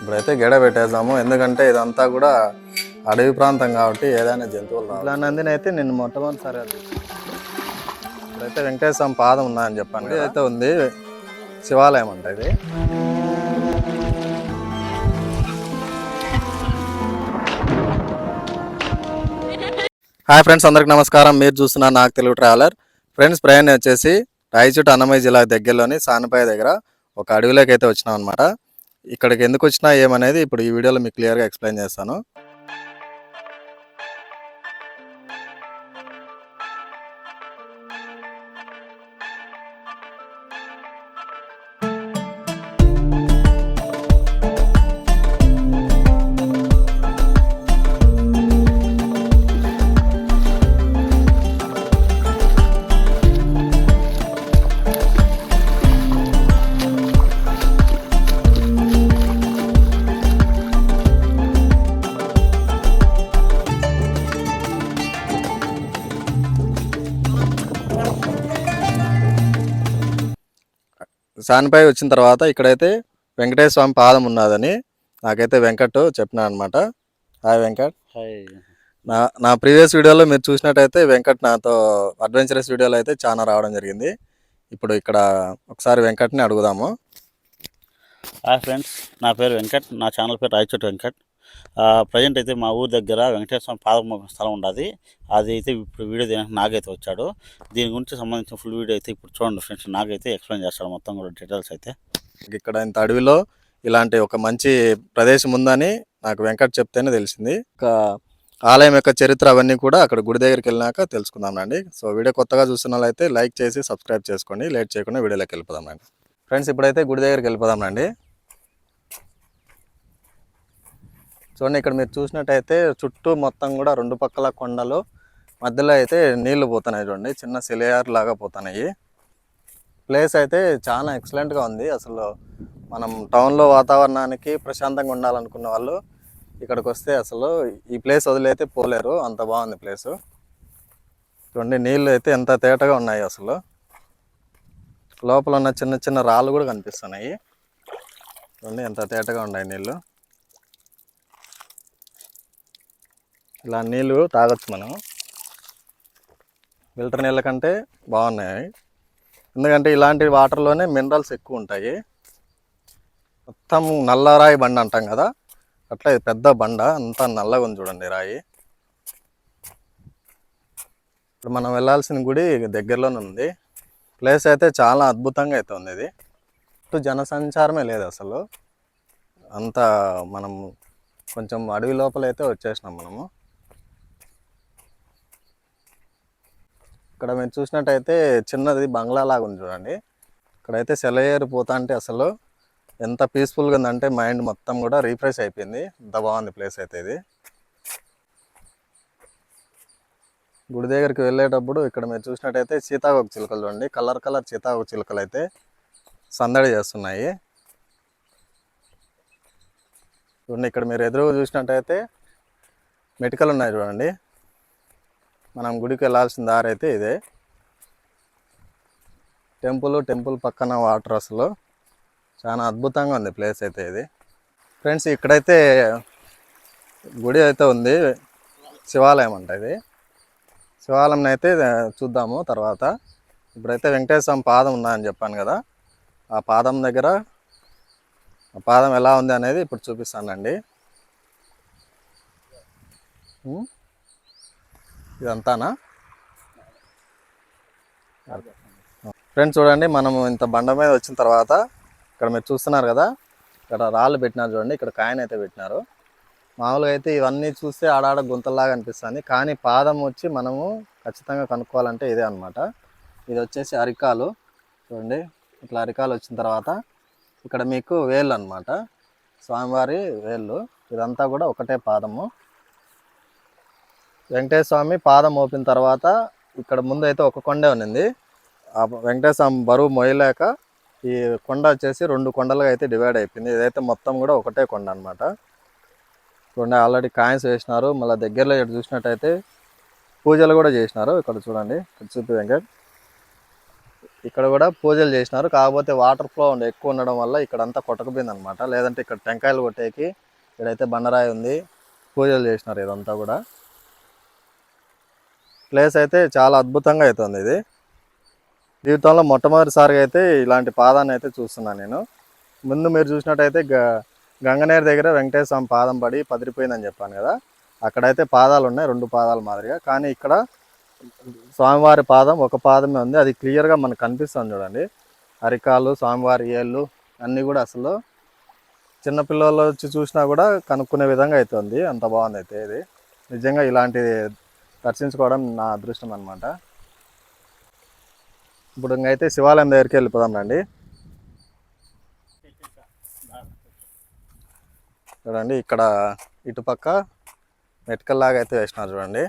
ఇప్పుడైతే గెడ పెట్టేద్దాము. ఎందుకంటే ఇదంతా కూడా అడవి ప్రాంతం కాబట్టి ఏదైనా జంతువులు. ఇట్లా నందిని అయితే నిన్ను మొట్టమొదటిసారి అది ఇప్పుడైతే వెంకటేశ్వర పాదం ఉందని చెప్పాను కదా. అయితే ఉంది శివాలయం అంట ఇది. హాయ్ ఫ్రెండ్స్ అందరికి నమస్కారం. మీరు చూస్తున్న నాకు తెలుగు ట్రావెలర్. ఫ్రెండ్స్ ప్రయాణం వచ్చేసి రాయచోటి అన్నమయ్య జిల్లా దగ్గరలోని సానపాయ దగ్గర ఒక అడవిలోకి అయితే వచ్చినాం అనమాట ఇక్కడికి ఎందుకు వచ్చినా ఏమనేది ఇప్పుడు ఈ వీడియోలో మీకు క్లియర్గా ఎక్స్ప్లెయిన్ చేస్తాను. సానిపై వచ్చిన తర్వాత ఇక్కడైతే వెంకటేశ్వర స్వామి పాదం ఉన్నదని నాకైతే వెంకట్ చెప్పినా అనమాట హాయ్ వెంకట్. హాయ్. నా నా ప్రీవియస్ వీడియోలో మీరు చూసినట్టయితే వెంకట్ నాతో అడ్వెంచరస్ వీడియోలో అయితే చాలా రావడం జరిగింది. ఇప్పుడు ఇక్కడ ఒకసారి వెంకట్ని అడుగుదాము. హాయ్ ఫ్రెండ్స్ నా పేరు వెంకట్ నా ఛానల్ పేరు రాయచోటి వెంకట్. ప్రజెంట్ అయితే మా ఊరి దగ్గర వెంకటేశ్వర స్వామి పాదం స్థలం ఉండదు. అది అయితే ఇప్పుడు వీడియో తీయడానికి నాగైతే వచ్చాడు. దీని గురించి సంబంధించిన ఫుల్ వీడియో అయితే ఇప్పుడు చూడండి ఫ్రెండ్స్. నాగైతే ఎక్స్ప్లెయిన్ చేస్తాడు మొత్తం కూడా డీటెయిల్స్ అయితే. ఇక్కడ ఇంత అడవిలో ఇలాంటి ఒక మంచి ప్రదేశం ఉందని నాకు వెంకట్ చెప్తేనే తెలిసింది. ఒక ఆలయం యొక్క చరిత్ర అవన్నీ కూడా అక్కడ గుడి దగ్గరికి వెళ్ళినాక తెలుసుకుందాం అండి సో వీడియో కొత్తగా చూస్తున్న వాళ్ళైతే లైక్ చేసి సబ్స్క్రైబ్ చేసుకోండి. లేట్ చేయకుండా వీడియోలోకి వెళ్ళిపోదాం అండి ఫ్రెండ్స్ ఇప్పుడైతే గుడి దగ్గరికి వెళ్ళిపోదాం అండి చూడండి ఇక్కడ మీరు చూసినట్టయితే చుట్టూ మొత్తం కూడా రెండు పక్కల కొండలు మధ్యలో అయితే నీళ్ళు పోతున్నాయి చూడండి చిన్న సిలియార్ లాగా పోతున్నాయి. ప్లేస్ అయితే చాలా ఎక్సలెంట్గా ఉంది. అసలు మనం టౌన్లో వాతావరణానికి ప్రశాంతంగా ఉండాలనుకున్న వాళ్ళు ఇక్కడికి వస్తే అసలు ఈ ప్లేస్ వదిలైతే పోలేరు. అంత బాగుంది ప్లేస్ చూడండి నీళ్ళు అయితే ఎంత తేటగా ఉన్నాయి అసలు. లోపల ఉన్న చిన్న చిన్న రాళ్ళు కూడా కనిపిస్తున్నాయి. చూడండి ఎంత తేటగా ఉన్నాయి నీళ్ళు ఇలా నీళ్ళు తాగొచ్చు మనం. ఫిల్టర్ నీళ్ళ కంటే బాగున్నాయి. ఎందుకంటే ఇలాంటి వాటర్లోనే మినరల్స్ ఎక్కువ ఉంటాయి. మొత్తం నల్లరాయి బండ అంటాం కదా. అట్లా ఇది పెద్ద బండ. అంతా నల్లగా ఉంది చూడండి రాయి. ఇప్పుడు మనం వెళ్ళాల్సిన గుడి దగ్గరలోనే ఉంది. ప్లేస్ అయితే చాలా అద్భుతంగా అయితే ఉంది ఇది. చుట్టూ జనసంచారమే లేదు అసలు. అంతా మనం కొంచెం అడవి లోపల అయితే వచ్చేసినాం మనము. ఇక్కడ మీరు చూసినట్టయితే చిన్నది బంగ్లా లాగా ఉంది చూడండి. ఇక్కడైతే సెలయేరు పోతా అంటే అసలు ఎంత పీస్ఫుల్గా ఉందంటే మైండ్ మొత్తం కూడా రీఫ్రెష్ అయిపోయింది. అంత బాగుంది ప్లేస్ అయితే ఇది. గుడి దగ్గరికి వెళ్ళేటప్పుడు ఇక్కడ మీరు చూసినట్టయితే సీతాకోక చిలుకలు చూడండి. కలర్ కలర్ సీతాకోక చిలుకలు అయితే సందడి చేస్తున్నాయి. చూడండి ఇక్కడ మీరు ఎదురుగా చూసినట్టయితే మెటికలు ఉన్నాయి చూడండి. మనం గుడికి వెళ్ళాల్సిన దారి అయితే ఇదే. టెంపుల్ టెంపుల్ పక్కన వాటర్ అసలు. చాలా అద్భుతంగా ఉంది ప్లేస్ అయితే ఇది. ఫ్రెండ్స్ ఇక్కడైతే గుడి అయితే ఉంది. శివాలయం అంట ఇది. శివాలయం అయితే చూద్దాము తర్వాత. ఇప్పుడైతే వెంకటేశ్వర స్వామి పాదం ఉందని చెప్పాను కదా. ఆ పాదం దగ్గర ఆ పాదం ఎలా ఉంది అనేది ఇప్పుడు చూపిస్తానండి. ఇదంతానా? ఫ్రెండ్స్ చూడండి మనం ఇంత బండ మీద వచ్చిన తర్వాత ఇక్కడ మీరు చూస్తున్నారు కదా ఇక్కడ రాళ్ళు పెట్టినారు చూడండి ఇక్కడ కాయన్ అయితే పెట్టినారు. మామూలుగా అయితే ఇవన్నీ చూస్తే ఆడాడ గుంతలాగా అనిపిస్తుంది కానీ పాదం వచ్చి మనము ఖచ్చితంగా కనుక్కోవాలంటే ఇదే అన్నమాట. ఇది వచ్చేసి అరికాలు చూడండి ఇట్లా అరికాలు వచ్చిన తర్వాత ఇక్కడ మీకు వేళ్ళు అనమాట స్వామివారి వేళ్ళు ఇదంతా కూడా ఒకటే పాదము. వెంకటేశ్వర స్వామి పాదం మోపిన తర్వాత ఇక్కడ ముందు అయితే ఒక కొండే ఉన్నింది. ఆ వెంకటేశ్వర స్వామి బరువు మోయలేక ఈ కొండ వచ్చేసి రెండు కొండలుగా అయితే డివైడ్ అయిపోయింది. ఇదైతే మొత్తం కూడా ఒకటే కొండ అనమాట చూడండి ఆల్రెడీ కాయిన్స్ వేసినారు. మళ్ళీ దగ్గరలో ఇక్కడ చూసినట్టయితే పూజలు కూడా చేసినారు. ఇక్కడ చూడండి. చూపి వెంకట్. ఇక్కడ కూడా పూజలు చేసినారు. కాకపోతే వాటర్ ఫ్లో ఎక్కువ ఉండడం వల్ల ఇక్కడ అంతా కొట్టకపోయింది అనమాట లేదంటే ఇక్కడ టెంకాయలు కొట్టేకి ఇక్కడైతే బండరాయి ఉంది. పూజలు చేసినారు ఇదంతా కూడా. ప్లేస్ అయితే చాలా అద్భుతంగా అవుతుంది ఇది. జీవితంలో మొట్టమొదటిసారిగా అయితే ఇలాంటి పాదాన్ని అయితే చూస్తున్నాను నేను. ముందు మీరు చూసినట్టయితే గ గంగనేరు దగ్గర వెంకటేశ్వర స్వామి పాదం పడి పదిరిపోయిందని చెప్పాను కదా. అక్కడైతే పాదాలు ఉన్నాయి రెండు పాదాల మాదిరిగా. కానీ ఇక్కడ స్వామివారి పాదం ఒక పాదమే ఉంది. అది క్లియర్గా మనకు కనిపిస్తుంది చూడండి. అరికాలు స్వామివారి ఏళ్ళు అన్నీ కూడా అసలు చిన్నపిల్లలు వచ్చి చూసినా కూడా కనుక్కునే విధంగా అవుతుంది అంత బాగుంది అయితే ఇది. నిజంగా ఇలాంటి దర్శించుకోవడం నా అదృష్టం అనమాట ఇప్పుడు ఇంకైతే శివాలయం దగ్గరికి వెళ్ళిపోదాం రండి. చూడండి ఇక్కడ ఇటుపక్క మెట్కల్లాగా అయితే వేసినారు చూడండి.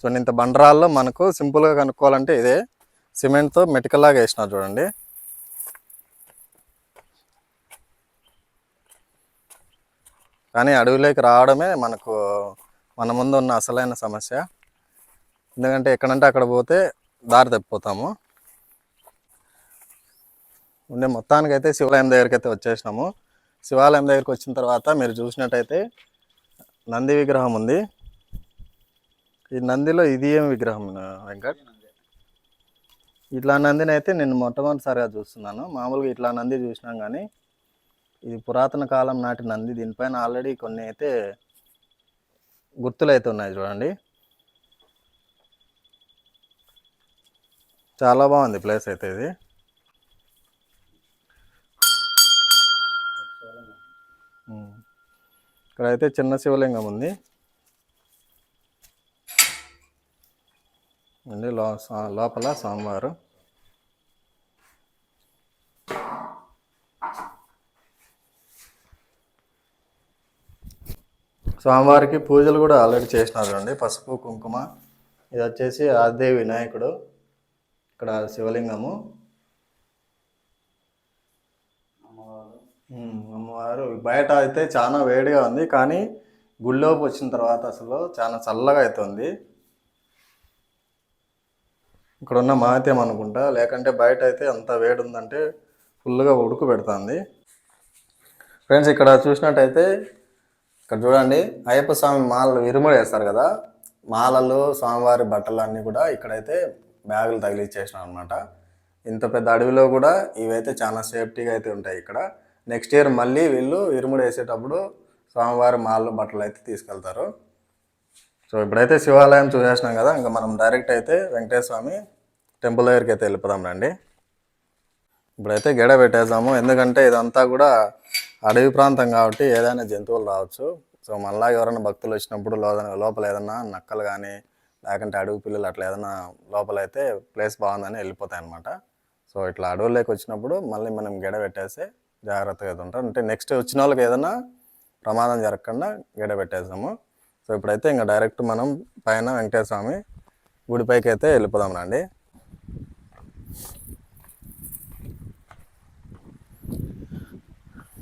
సో ఇంత బండరాల్లో మనకు సింపుల్గా కనుక్కోవాలంటే ఇదే. సిమెంట్తో మెటికల్లాగా వేసినారు చూడండి. కానీ అడవిలోకి రావడమే మనకు మన ముందు ఉన్న అసలైన సమస్య. ఎందుకంటే ఎక్కడంటే అక్కడ పోతే దారి తప్పిపోతాము. ఉండే మొత్తానికి అయితే శివాలయం దగ్గరికి అయితే వచ్చేసినాము. శివాలయం దగ్గరికి వచ్చిన తర్వాత మీరు చూసినట్టయితే నంది విగ్రహం ఉంది. ఈ నందిలో ఇది ఏం విగ్రహం వెంకట్? ఇట్లా నందిని అయితే నేను మొట్టమొదటిసారిగా చూస్తున్నాను. మామూలుగా ఇట్లా నంది చూసినాం కానీ ఇది పురాతన కాలం నాటి నంది. దీనిపైన ఆల్రెడీ కొన్ని అయితే గుర్తులు అయితే ఉన్నాయి చూడండి. చాలా బాగుంది ప్లేస్ అయితే ఇది. ఇక్కడైతే చిన్న శివలింగం ఉంది. అండి లో లోపల స్వామివారు. స్వామివారికి పూజలు కూడా ఆల్రెడీ చేసినారు అండి పసుపు కుంకుమ ఇది వచ్చేసి ఆదే వినాయకుడు ఇక్కడ శివలింగము. అమ్మవారు. బయట అయితే చాలా వేడిగా ఉంది కానీ గుళ్ళోకి వచ్చిన తర్వాత అసలు చాలా చల్లగా అవుతుంది ఇక్కడ ఉన్న మాత్యం అనుకుంటా లేకంటే బయట అయితే అంత వేడి ఉందంటే ఫుల్గా ఉడుకు పెడుతుంది. ఫ్రెండ్స్ ఇక్కడ చూసినట్టయితే ఇక్కడ చూడండి అయ్యప్ప స్వామి మాలలు ఇరుముడు వేస్తారు కదా. మాలలు స్వామివారి బట్టలు అన్నీ కూడా ఇక్కడైతే బ్యాగులు తగిలిచ్చేసినాం అనమాట ఇంత పెద్ద అడవిలో కూడా ఇవైతే చాలా సేఫ్టీగా అయితే ఉంటాయి ఇక్కడ. నెక్స్ట్ ఇయర్ మళ్ళీ వీళ్ళు ఇరుముడు వేసేటప్పుడు స్వామివారి మాలలు బట్టలు అయితే తీసుకెళ్తారు. సో ఇప్పుడైతే శివాలయం చూసేసినాం కదా ఇంకా మనం డైరెక్ట్ అయితే వెంకటేశ్వర స్వామి టెంపుల్ దగ్గరికి అయితే వెళ్ళిపోదాం రండి. ఇప్పుడైతే గెడ పెట్టేద్దాము ఎందుకంటే ఇదంతా కూడా అడవి ప్రాంతం కాబట్టి ఏదైనా జంతువులు రావచ్చు. సో మళ్ళా ఎవరైనా భక్తులు వచ్చినప్పుడు లోపల ఏదైనా నక్కలు కానీ లేకుంటే అడవి పిల్లలు అట్లా ఏదైనా లోపల అయితే ప్లేస్ బాగుందని వెళ్ళిపోతాయి అనమాట సో ఇట్లా అడవుల్లోకి వచ్చినప్పుడు మళ్ళీ మనం గెడ జాగ్రత్తగా అయితే ఉంటాం అంటే నెక్స్ట్ వచ్చిన వాళ్ళకి ఏదైనా ప్రమాదం జరగకుండా గెడ పెట్టేసాము సో ఇప్పుడైతే ఇంకా డైరెక్ట్ మనం పైన వెంకటేశ్వర స్వామి గుడిపైకి అయితే వెళ్ళిపోదాం రండి.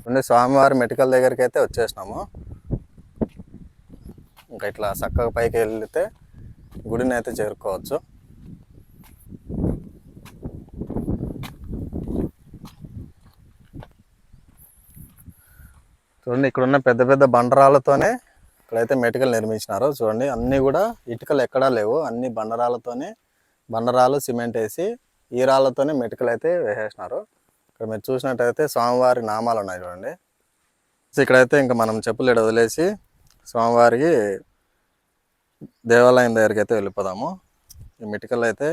ఇప్పుడు స్వామివారి మెడికల్ దగ్గరికి అయితే వచ్చేసినాము. ఇంకా ఇట్లా చక్కగా పైకి వెళ్తే గుడిని అయితే చేరుకోవచ్చు. చూడండి ఇక్కడ ఉన్న పెద్ద పెద్ద బండరాలతోనే ఇక్కడైతే మెటికలు నిర్మించినారు. చూడండి అన్నీ కూడా ఇటుకలు ఎక్కడా లేవు. అన్ని బండరాలతోనే బండరాలు సిమెంట్ వేసి ఈ రాళ్ళతోనే మెటికలు అయితే వేసేసినారు. ఇక్కడ మీరు చూసినట్టయితే స్వామివారి నామాలు ఉన్నాయి చూడండి. సో ఇక్కడైతే ఇంకా మనం చెప్పులు ఇక్కడ వదిలేసి స్వామివారికి దేవాలయం దగ్గరికి అయితే వెళ్ళిపోదాము. ఈ మెటికల్ అయితే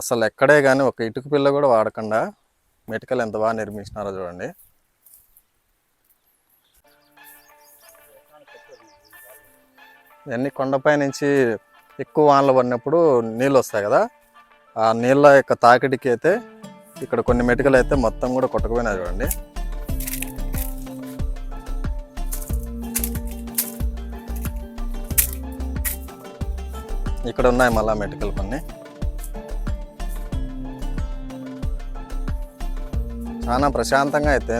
అసలు ఎక్కడే కానీ ఒక ఇటుక పిల్ల కూడా వాడకుండా మెటికలు ఎంత బాగా నిర్మించినారో చూడండి. ఇవన్నీ కొండపై నుంచి ఎక్కువ వానలు పడినప్పుడు నీళ్ళు వస్తాయి కదా. ఆ నీళ్ళ యొక్క తాకిడికి అయితే ఇక్కడ కొన్ని మెటుకలు అయితే మొత్తం కూడా కొట్టకపోయినా చూడండి. ఇక్కడ ఉన్నాయి మళ్ళా మెటుకలు కొన్ని. చాలా ప్రశాంతంగా అయితే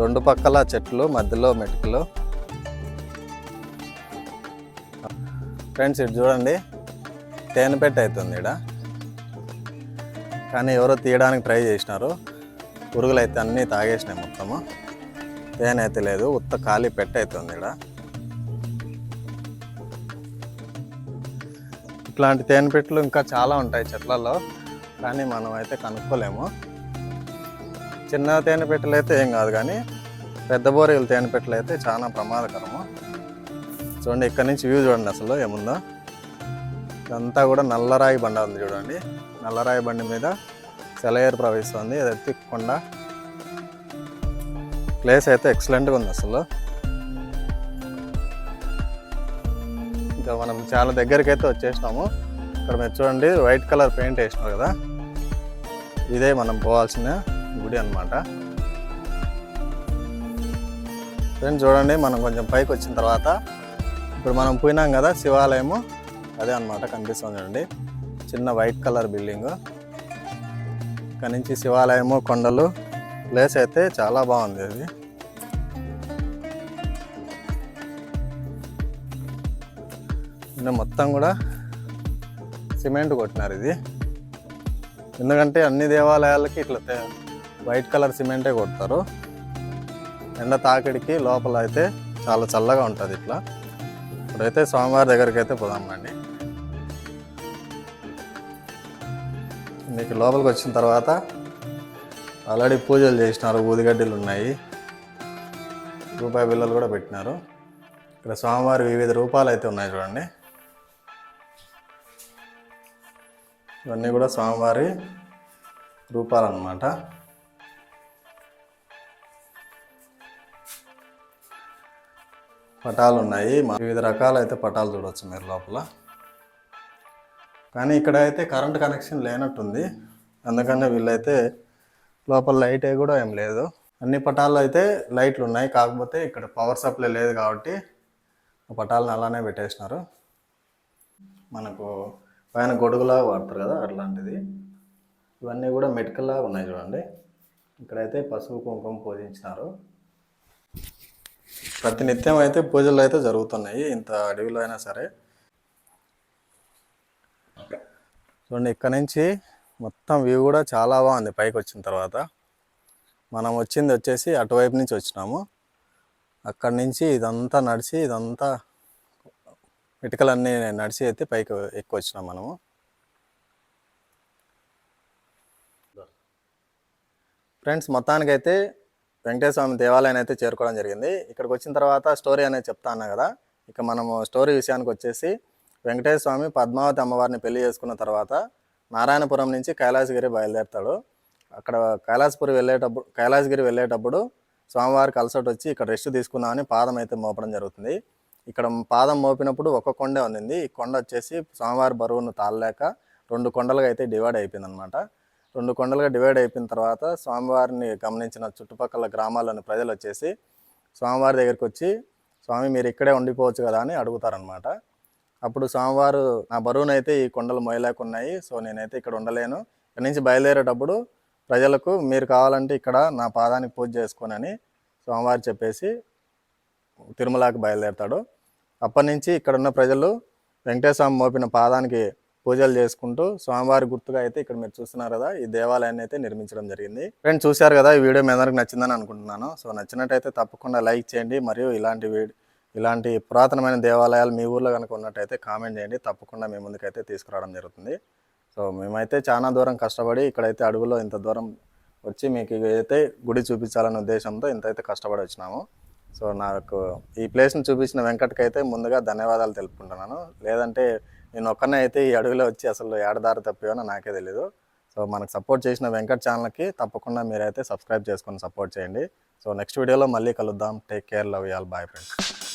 రెండు పక్కల చెట్లు మధ్యలో మెటుకలు. ఫ్రెండ్స్ ఇటు చూడండి. తేనెపెట్టు అవుతుంది ఇక్కడ కానీ ఎవరో తీయడానికి ట్రై చేసినారు. పురుగులు అయితే అన్నీ తాగేసినాయి మొత్తము. తేనె అయితే లేదు. ఉత్త ఖాళీ పెట్ట అవుతుంది ఇక్కడ ఇట్లాంటి తేనె పెట్టలు ఇంకా చాలా ఉంటాయి చెట్లలో. కానీ మనం అయితే కనుక్కోలేము. చిన్న తేనె పెట్టలు అయితే ఏం కాదు కానీ పెద్ద బోరీలు తేనె పెట్టలు అయితే చాలా ప్రమాదకరము. చూడండి ఇక్కడ నుంచి వ్యూ చూడండి అసలు ఏముందో. ఇదంతా కూడా నల్లరాయి బండ ఉంది చూడండి. నల్లరాయి బండి మీద సెలయేరు ప్రవహిస్తుంది అది ఎత్తి కొండ. ప్లేస్ అయితే ఎక్సలెంట్గా ఉంది అసలు. ఇంకా మనం చాలా దగ్గరికి అయితే వచ్చేసినాము. ఇక్కడ మీరు చూడండి వైట్ కలర్ పెయింట్ వేసినారు కదా. ఇదే మనం పోవాల్సిన గుడి అన్నమాట. ఫ్రెండ్స్ చూడండి మనం కొంచెం పైకి వచ్చిన తర్వాత ఇప్పుడు మనం పోయినాం కదా శివాలయము. అదే అన్నమాట కనిపిస్తుంది చూడండి. చిన్న వైట్ కలర్ బిల్డింగ్. ఇక్కడ నుంచి శివాలయము కొండలు ప్లేస్ అయితే చాలా బాగుంది అది మొత్తం కూడా సిమెంట్ కొట్టినారు ఇది. ఎందుకంటే అన్ని దేవాలయాలకి ఇట్లా వైట్ కలర్ సిమెంటే కొడతారు. ఎండ తాకిడికి లోపల అయితే చాలా చల్లగా ఉంటుంది ఇట్లా. ఇప్పుడైతే స్వామివారి దగ్గరికి అయితే పోదామండి మీకు లోపలికి వచ్చిన తర్వాత ఆల్రెడీ పూజలు చేసినారు ఊదిగడ్డలు ఉన్నాయి. రూపాయి బిల్లలు కూడా పెట్టినారు. ఇక్కడ స్వామివారి వివిధ రూపాలు అయితే ఉన్నాయి చూడండి. ఇవన్నీ కూడా స్వామివారి రూపాలు అన్నమాట. పటాలు ఉన్నాయి. వివిధ రకాలు అయితే పటాలు చూడవచ్చు మీరు లోపల. కానీ ఇక్కడ అయితే కరెంట్ కనెక్షన్ లేనట్టుంది. అందుకనే వీళ్ళైతే లోపల లైట్ కూడా ఏం లేదు. అన్ని పటాల్లో అయితే లైట్లు ఉన్నాయి. కాకపోతే ఇక్కడ పవర్ సప్లై లేదు కాబట్టి ఆ పటాలను అలానే పెట్టేసినారు. మనకు పైన గొడుగులాగా వాడతారు కదా అట్లాంటిది. ఇవన్నీ కూడా మెటికల్లాగా ఉన్నాయి చూడండి. ఇక్కడైతే పసుపు కుంకుమ పూజించినారు. ప్రతినిత్యం అయితే పూజలు అయితే జరుగుతున్నాయి. ఇంత అడవిలో అయినా సరే. చూడండి ఇక్కడ నుంచి మొత్తం వ్యూ కూడా చాలా బాగుంది పైకి వచ్చిన తర్వాత. మనం వచ్చింది వచ్చేసి అటువైపు నుంచి వచ్చినాము. అక్కడి నుంచి ఇదంతా నడిచి ఇదంతా ఇటుకలన్నీ నడిచి అయితే పైకి ఎక్కువ వచ్చినాం మనము. ఫ్రెండ్స్ మొత్తానికైతే వెంకటేశ్వర స్వామి దేవాలయం అయితే చేరుకోవడం జరిగింది. ఇక్కడికి వచ్చిన తర్వాత స్టోరీ అనేది చెప్తా అన్నా కదా. ఇక మనము స్టోరీ విషయానికి వచ్చేసి వెంకటేశ్వర స్వామి పద్మావతి అమ్మవారిని పెళ్ళి చేసుకున్న తర్వాత నారాయణపురం నుంచి కైలాసగిరి బయలుదేరుతాడు. అక్కడ కైలాసపురి వెళ్ళేటప్పుడు కైలాసగిరి వెళ్ళేటప్పుడు స్వామివారికి అలసట వచ్చి ఇక్కడ రెస్ట్ తీసుకుందామని పాదం అయితే మోపడం జరుగుతుంది. ఇక్కడ పాదం మోపినప్పుడు ఒక కొండే ఉంది ఈ కొండ వచ్చేసి స్వామివారి బరువును తాళలేక రెండు కొండలుగా అయితే డివైడ్ అయిపోయింది అనమాట రెండు కొండలుగా డివైడ్ అయిపోయిన తర్వాత స్వామివారిని గమనించిన చుట్టుపక్కల గ్రామాల్లోని ప్రజలు వచ్చేసి స్వామివారి దగ్గరికి వచ్చి స్వామి మీరు ఇక్కడే ఉండిపోవచ్చు కదా అని అడుగుతారనమాట అప్పుడు స్వామివారు నా బరువునైతే ఈ కొండలు మోయలేకున్నాయి. సో నేనైతే ఇక్కడ ఉండలేను. ఇక్కడ నుంచి బయలుదేరేటప్పుడు ప్రజలకు మీరు కావాలంటే ఇక్కడ నా పాదానికి పూజ చేసుకోనని స్వామివారు చెప్పేసి తిరుమలకి బయలుదేరతాడు. అప్పటి నుంచి ఇక్కడ ఉన్న ప్రజలు వెంకటేశ్వర మోపిన పాదానికి పూజలు చేసుకుంటూ స్వామివారి గుర్తుగా అయితే ఇక్కడ మీరు చూస్తున్నారు కదా ఈ దేవాలయాన్ని అయితే నిర్మించడం జరిగింది. ఫ్రెండ్స్ చూశారు కదా ఈ వీడియో మీ అందరికి నచ్చిందని అనుకుంటున్నాను. సో నచ్చినట్టయితే తప్పకుండా లైక్ చేయండి. మరియు ఇలాంటి వీడియో ఇలాంటి పురాతనమైన దేవాలయాలు మీ ఊర్లో కనుక ఉన్నట్టయితే కామెంట్ చేయండి. తప్పకుండా మీ ముందుకైతే తీసుకురావడం జరుగుతుంది. సో మేమైతే చాలా దూరం కష్టపడి ఇక్కడైతే అడుగులో ఇంత దూరం వచ్చి మీకు అయితే గుడి చూపించాలనే ఉద్దేశంతో ఇంత అయితే కష్టపడి వచ్చినాము. సో నాకు ఈ ప్లేస్ని చూపించిన వెంకట్కి అయితే ముందుగా ధన్యవాదాలు తెలుపుకుంటున్నాను. లేదంటే నేను ఒక్కనే అయితే ఈ అడవిలో వచ్చి అసలు ఏడదారి తప్పేవనో నాకే తెలీదు. సో మనకు సపోర్ట్ చేసిన వెంకట్ ఛానల్కి తప్పకుండా మీరైతే సబ్స్క్రైబ్ చేసుకొని సపోర్ట్ చేయండి. సో నెక్స్ట్ వీడియోలో మళ్ళీ కలుద్దాం. Take care love y'all bye friends